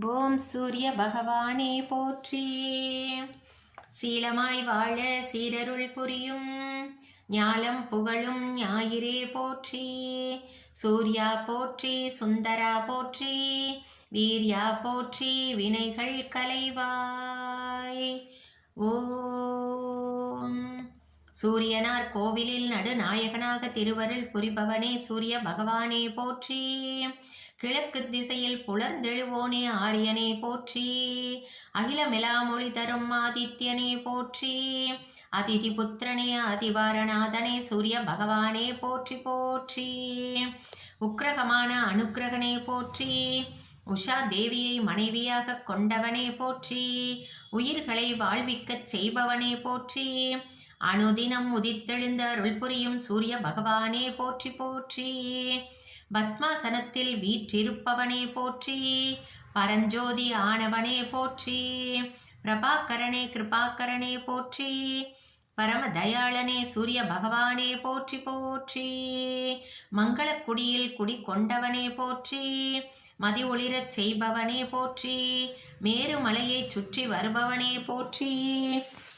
ஓம் சூரிய பகவானே போற்றி. சீலமாய் வாழ சீரருள் புரியும். ஞாலம் புகழும் ஞாயிறே போற்றி. சூர்யா போற்றி சுந்தரா போற்றி வீர்யா போற்றி வினைகள் கலைவாய். ஓம். சூரியனார் கோவிலில் நடுநாயகனாக திருவருள் புரிபவனே சூரிய பகவானே போற்றி. கிழக்கு திசையில் புலர்ந்தெழுவோனே ஆரியனே போற்றி. அகிலமெலாமொழி தரும் ஆதித்யனே போற்றி. அதிதி புத்திரனே அதிவாரநாதனே சூரிய பகவானே போற்றி போற்றி. உக்கிரகமான அனுக்கிரகனே போற்றி. உஷா தேவியை மனைவியாக கொண்டவனே போற்றி. உயிர்களை வாழ்விக்கச் செய்பவனே போற்றி. அனுதினம் உதித்தெழுந்த அருள் புரியும் சூரிய பகவானே போற்றி போற்றி. பத்மாசனத்தில் வீற்றிருப்பவனே போற்றி. பரஞ்சோதி ஆனவனே போற்றி. பிரபாகரனே கிருபாகரனே போற்றி. பரம தயாளனே சூரிய பகவானே போற்றி போற்றி. மங்களக்குடியில் குடி கொண்டவனே போற்றி. மதி ஒளிரச் செய்பவனே போற்றி. மேருமலையைச் சுற்றி வருபவனே போற்றி.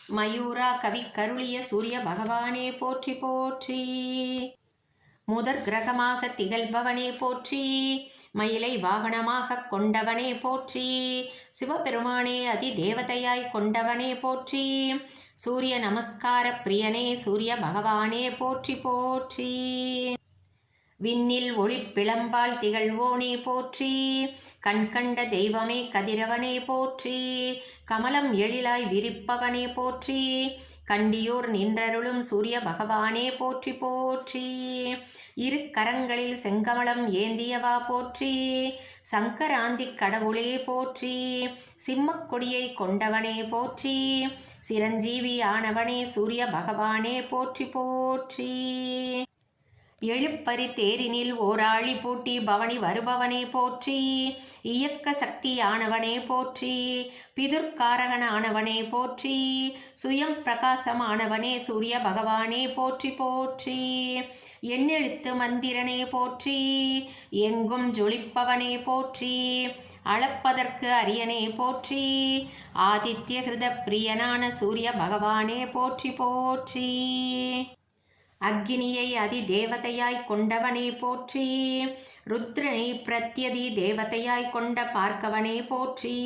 மயூரா கவி கருளிய சூரிய பகவானே போற்றி போற்றி. முதற் கிரகமாக திகழ்பவனே போற்றி. மயிலை வாகனமாக கொண்டவனே போற்றி. சிவபெருமானே அதி தேவதையாய் கொண்டவனே போற்றி. சூரிய நமஸ்கார பிரியனே சூரிய பகவானே போற்றி போற்றி. விண்ணில் ஒளிப்பிளம்பால் திகழ்வோனே போற்றி. கண்கண்ட தெய்வமே கதிரவனே போற்றி. கமலம் எழிலாய் விரிப்பவனே போற்றி. கண்டியோர் நின்றருளும் சூரிய பகவானே போற்றி போற்றி. இரு கரங்களில் செங்கமலம் ஏந்தியவா போற்றி. சங்கராந்தி கடவுளே போற்றி. சிம்மக்கொடியை கொண்டவனே போற்றி. சிரஞ்சீவி ஆனவனே சூரிய பகவானே போற்றி போற்றி. எழுப்பறி தேரினில் ஓராழி பூட்டி பவனி வருபவனே போற்றி. இயக்க சக்தியானவனே போற்றி. பிதுர்காரகனானவனே போற்றி. சுயம் பிரகாசமானவனே சூரிய பகவானே போற்றி போற்றி. எண்ணெழுத்து மந்திரனே போற்றி. எங்கும் ஜொலிப்பவனே போற்றி. அளப்பதற்கு அரியனே போற்றி. ஆதித்ய ஹிருத பிரியனான சூரிய பகவானே போற்றி போற்றி. அக்னியை அதி தேவதையாய் கொண்டவனே போற்றி. ருத்ரனை பிரத்யதி தேவதையாய் கொண்ட பார்க்கவனே போற்றி.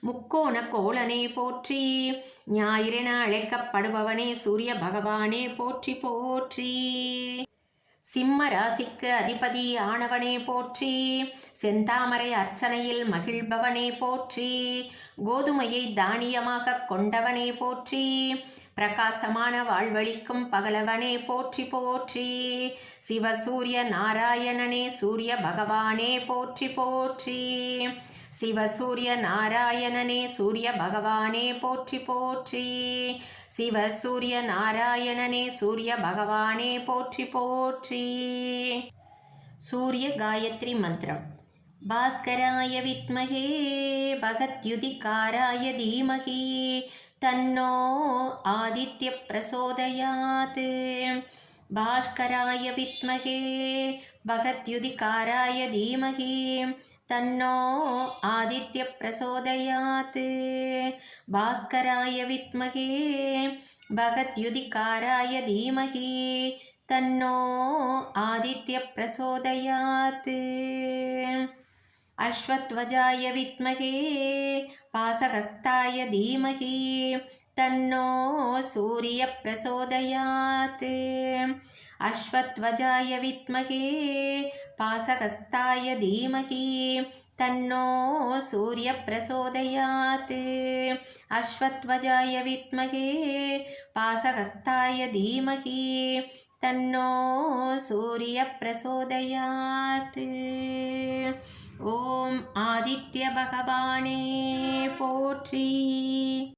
முக்கோண கோளனே போற்றி. ஞாயிறென அழைக்கப்படுபவனே சூரிய பகவானே போற்றி போற்றி. சிம்ம ராசிக்கு அதிபதி ஆனவனே போற்றி. செந்தாமரை அர்ச்சனையில் மகிழ்பவனே போற்றி. கோதுமையை தானியமாக கொண்டவனே போற்றி. பிரகாசமான வாழ்வழிக்கும் பகலவனே போற்றி போற்றி. சிவசூரிய நாராயணனே சூரிய பகவானே போற்றி போற்றி. சிவசூரிய நாராயணனே சூரிய பகவானே போற்றி போற்றி. சிவசூரிய நாராயணனே சூரிய பகவானே போற்றி போற்றி. சூரிய காயத்ரி மந்திரம். பாஸ்கராய வித்மகே பகத்யுதிகாராய தீமகி തന്നോ ആദിത്യപ്രസോദയാത്. ഭാസ്കരായ വിത്മഹേ ഭഗത്യുതികാരായ ധീമഹേ തന്നോ ആദിത്യപ്രസോദയാത്. ഭാസ്കരായ വിത്മഹേ ഭഗത്യുതികാരായ ധീമഹേ തന്നോ ആദിത്യപ്രസോദയാത്. अश्वध्वजाय विद्महे पासहस्ताय धीमहि तन्नो सूर्यप्रचोदयात् अश्वध्वजाय विद्महे पासहस्ताय धीमहि तन्नो सूर्यप्रचोदयात् अश्वध्वजाय विद्महे पासहस्ताय धीमहि तन्नो सूर्यप्रचोदयात् ஓம் ஆதித்ய பகவானே போற்றி.